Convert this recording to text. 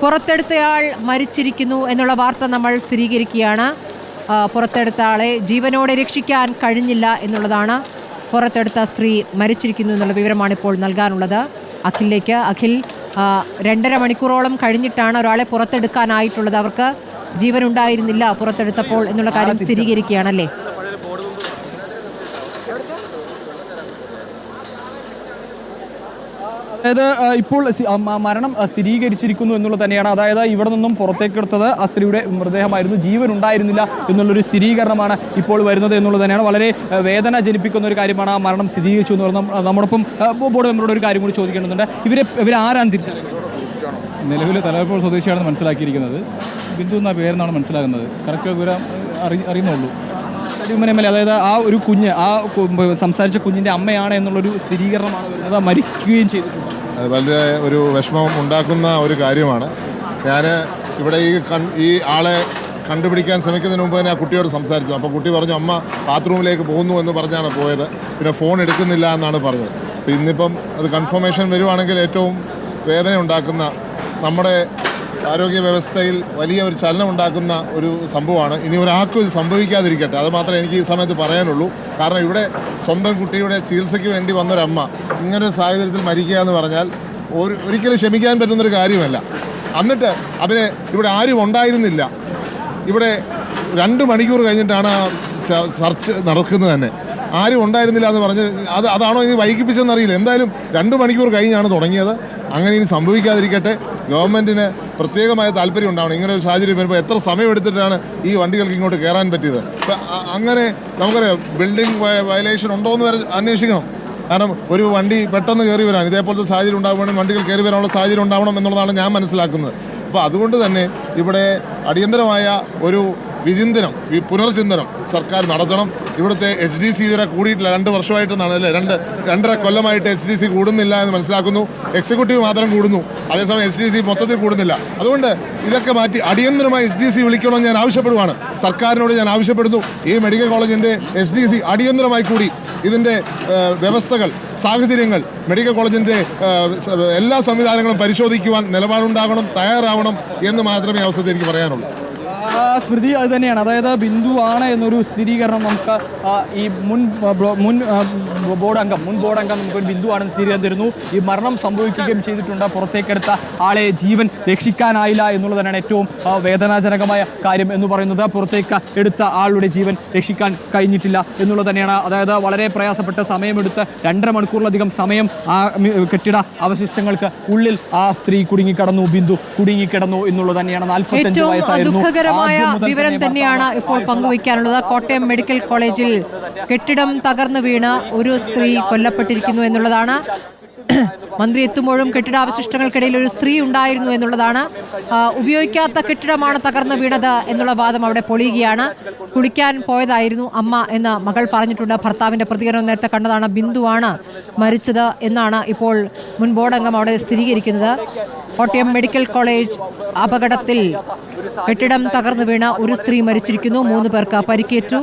പുറത്തെടുത്തയാൾ മരിച്ചിരിക്കുന്നു എന്നുള്ള വാർത്ത നമ്മൾ സ്ഥിരീകരിക്കുകയാണ്. പുറത്തെടുത്ത ആളെ ജീവനോടെ രക്ഷിക്കാൻ കഴിഞ്ഞില്ല എന്നുള്ളതാണ് പുറത്തെടുത്ത സ്ത്രീ മരിച്ചിരിക്കുന്നു എന്നുള്ള വിവരമാണ് ഇപ്പോൾ നൽകാനുള്ളത്. അഖിലിലേക്ക് അഖിൽ രണ്ടര മണിക്കൂറോളം കഴിഞ്ഞിട്ടാണ് ഒരാളെ പുറത്തെടുക്കാനായിട്ടുള്ളത്. അവർക്ക് ജീവനുണ്ടായിരുന്നില്ല പുറത്തെടുത്തപ്പോൾ എന്നുള്ള കാര്യം സ്ഥിരീകരിക്കുകയാണല്ലേ? അതായത് ഇപ്പോൾ മരണം സ്ഥിരീകരിച്ചിരിക്കുന്നു എന്നുള്ളത് തന്നെയാണ്. അതായത് ഇവിടെ നിന്നും പുറത്തേക്കെടുത്തത് ആ സ്ത്രീയുടെ മൃതദേഹമായിരുന്നു. ജീവൻ ഉണ്ടായിരുന്നില്ല എന്നുള്ളൊരു സ്ഥിരീകരണമാണ് ഇപ്പോൾ വരുന്നത് എന്നുള്ളത് തന്നെയാണ്. വളരെ വേദന ജനിപ്പിക്കുന്ന ഒരു കാര്യമാണ് ആ മരണം സ്ഥിരീകരിച്ചു എന്ന് പറഞ്ഞാൽ നമ്മോടൊപ്പം ബോർഡ് മെമ്പറോട് ഒരു കാര്യം കൂടി ചോദിക്കേണ്ടതുണ്ട്. ഇവരെ ആരാണ് തിരിച്ചറിയുന്നത്? നിലവിൽ തലവപ്പോൾ സ്വദേശിയാണെന്ന് മനസ്സിലാക്കിയിരിക്കുന്നത്. ബിന്ദു എന്ന പേരെന്നാണ് മനസ്സിലാകുന്നത്. കറക്റ്റ് വിവരം അറി അറിയുന്നുള്ളൂ. ഷഡ്യൂമൻ എം എൽ അതായത് ആ ഒരു കുഞ്ഞ് ആ സംസാരിച്ച കുഞ്ഞിന്റെ അമ്മയാണ് എന്നുള്ളൊരു സ്ഥിരീകരണമാണ് വരുന്നത്. മരിക്കുകയും ചെയ്തിട്ടുണ്ട് വലിയ ഒരു വിഷമം ഉണ്ടാക്കുന്ന ഒരു കാര്യമാണ്. ഞാൻ ഇവിടെ ഈ കൺ ഈ ആളെ കണ്ടുപിടിക്കാൻ ശ്രമിക്കുന്നതിന് മുമ്പ് തന്നെ ആ കുട്ടിയോട് സംസാരിച്ചു. അപ്പോൾ കുട്ടി പറഞ്ഞു അമ്മ ബാത്റൂമിലേക്ക് പോകുന്നു എന്ന് പറഞ്ഞാണ് പോയത്. പിന്നെ ഫോൺ എടുക്കുന്നില്ല എന്നാണ് പറഞ്ഞത്. അപ്പോൾ ഇന്നിപ്പം അത് കൺഫർമേഷൻ വരുവാണെങ്കിൽ ഏറ്റവും വേദന ഉണ്ടാക്കുന്ന നമ്മുടെ ആരോഗ്യ വ്യവസ്ഥയിൽ വലിയ ഒരു ചലനം ഉണ്ടാക്കുന്ന ഒരു സംഭവമാണ്. ഇനി ഒരാൾക്കും ഇത് സംഭവിക്കാതിരിക്കട്ടെ. അത് മാത്രമേ എനിക്ക് ഈ സമയത്ത് പറയാനുള്ളൂ. കാരണം ഇവിടെ സ്വന്തം കുട്ടിയുടെ ചികിത്സയ്ക്ക് വേണ്ടി വന്നൊരമ്മ ഇങ്ങനൊരു സാഹചര്യത്തിൽ മരിക്കുക എന്ന് പറഞ്ഞാൽ ഒരു ഒരിക്കലും ക്ഷമിക്കാൻ പറ്റുന്നൊരു കാര്യമല്ല. എന്നിട്ട് അതിന് ഇവിടെ ആരും ഉണ്ടായിരുന്നില്ല. ഇവിടെ രണ്ട് മണിക്കൂർ കഴിഞ്ഞിട്ടാണ് സെർച്ച് നടക്കുന്നത് തന്നെ. ആരും ഉണ്ടായിരുന്നില്ല എന്ന് പറഞ്ഞ് അത് അതാണോ ഇനി വൈകിപ്പിച്ചതെന്നറിയില്ല എന്തായാലും രണ്ട് മണിക്കൂർ കഴിഞ്ഞാണ് തുടങ്ങിയത്. അങ്ങനെ ഇനി സംഭവിക്കാതിരിക്കട്ടെ. ഗവൺമെന്റിന് പ്രത്യേകമായ താല്പര്യം ഉണ്ടാവണം. ഇങ്ങനെ ഒരു സാഹചര്യം വരുമ്പോൾ എത്ര സമയം എടുത്തിട്ടാണ് ഈ വണ്ടികൾക്ക് ഇങ്ങോട്ട് കയറാൻ പറ്റിയത്? അപ്പം അങ്ങനെ നമുക്കറിയാം ബിൽഡിംഗ് വയലേഷൻ ഉണ്ടോ എന്ന് വരെ അന്വേഷിക്കണം. കാരണം ഒരു വണ്ടി പെട്ടെന്ന് കയറി വരാൻ ഇതേപോലത്തെ സാഹചര്യം ഉണ്ടാവുകയാണെങ്കിൽ വണ്ടികൾ കയറി വരാനുള്ള സാഹചര്യം ഉണ്ടാവണം എന്നുള്ളതാണ് ഞാൻ മനസ്സിലാക്കുന്നത്. അപ്പോൾ അതുകൊണ്ട് തന്നെ ഇവിടെ അടിയന്തരമായ ഒരു വിചിന്തനം പുനർചിന്തനം സർക്കാർ നടത്തണം. ഇവിടുത്തെ എച്ച് ഡി സി ഇതുവരെ കൂടിയിട്ടില്ല. രണ്ട് വർഷമായിട്ട് അല്ലേ? രണ്ട് രണ്ടര കൊല്ലമായിട്ട് എച്ച് ഡി സി കൂടുന്നില്ല എന്ന് മനസ്സിലാക്കുന്നു. എക്സിക്യൂട്ടീവ് മാത്രം കൂടുന്നു. അതേസമയം എച്ച് ഡി സി മൊത്തത്തിൽ കൂടുന്നില്ല. അതുകൊണ്ട് ഇതൊക്കെ മാറ്റി അടിയന്തരമായി എച്ച് ഡി സി വിളിക്കണമെന്ന് ഞാൻ ആവശ്യപ്പെടുവാണ്. സർക്കാരിനോട് ഞാൻ ആവശ്യപ്പെടുന്നു. ഈ മെഡിക്കൽ കോളേജിന്റെ എച്ച് ഡി സി അടിയന്തരമായി കൂടി ഇതിന്റെ വ്യവസ്ഥകൾ സാഹചര്യങ്ങൾ മെഡിക്കൽ കോളേജിന്റെ എല്ലാ സംവിധാനങ്ങളും പരിശോധിക്കുവാൻ നിലപാടുണ്ടാകണം തയ്യാറാവണം എന്ന് മാത്രമേ അവസരത്തിൽ എനിക്ക് പറയാനുള്ളൂ. സ്മൃതി അത് തന്നെയാണ്. അതായത് ബിന്ദു ആണ് എന്നൊരു സ്ഥിരീകരണം നമുക്ക് ഈ മുൻ മുൻ ബോർഡംഗം ബോർഡ് അംഗം മുൻ ബോർഡ് അംഗം നമുക്ക് ബിന്ദു ആണെന്ന് സ്ഥിരീകരണം തരുന്നു. ഈ മരണം സംഭവിക്കുകയും ചെയ്തിട്ടുണ്ട്. പുറത്തേക്കെടുത്ത ആളെ ജീവൻ രക്ഷിക്കാനായില്ല എന്നുള്ളത് തന്നെയാണ് ഏറ്റവും വേദനാജനകമായ കാര്യം എന്ന് പറയുന്നത്. പുറത്തേക്ക് എടുത്ത ആളുടെ ജീവൻ രക്ഷിക്കാൻ കഴിഞ്ഞിട്ടില്ല എന്നുള്ളത് തന്നെയാണ്. അതായത് വളരെ പ്രയാസപ്പെട്ട സമയമെടുത്ത് രണ്ടര മണിക്കൂറിലധികം സമയം ആ കെട്ടിട അവശിഷ്ടങ്ങൾക്ക് ഉള്ളിൽ ആ സ്ത്രീ കുടുങ്ങിക്കിടന്നു ബിന്ദു കുടുങ്ങിക്കിടന്നു എന്നുള്ളത് തന്നെയാണ്. നാൽപ്പത്തഞ്ച് വയസ്സായിരുന്നു. വിവരം തന്നെയാണ് ഇപ്പോൾ പങ്കുവയ്ക്കാനുള്ളത്. കോട്ടയം മെഡിക്കൽ കോളേജിൽ കെട്ടിടം തകർന്നു വീണ ഒരു സ്ത്രീ കൊല്ലപ്പെട്ടിരിക്കുന്നു എന്നുള്ളതാണ്. മന്ത്രി എത്തുമ്പോഴും കെട്ടിടാവശിഷ്ടങ്ങൾക്കിടയിൽ ഒരു സ്ത്രീ ഉണ്ടായിരുന്നു എന്നുള്ളതാണ്. ഉപയോഗിക്കാത്ത കെട്ടിടമാണ് തകർന്നു വീണത് എന്നുള്ള വാദം അവിടെ പൊളിയുകയാണ്. കുളിക്കാൻ പോയതായിരുന്നു അമ്മ എന്ന് മകൾ പറഞ്ഞിട്ടുണ്ട്. ഭർത്താവിന്റെ പ്രതികരണം നേരത്തെ കണ്ടതാണ്. ബിന്ദുവാണ് മരിച്ചത് എന്നാണ് ഇപ്പോൾ മുൻ ബോർഡംഗം അവിടെ സ്ഥിരീകരിക്കുന്നത്. കോട്ടയം മെഡിക്കൽ കോളേജ് അപകടത്തിൽ കെട്ടിടം തകർന്നു വീണ ഒരു സ്ത്രീ മരിച്ചിരിക്കുന്നു. മൂന്ന് പേർക്ക് പരിക്കേറ്റു.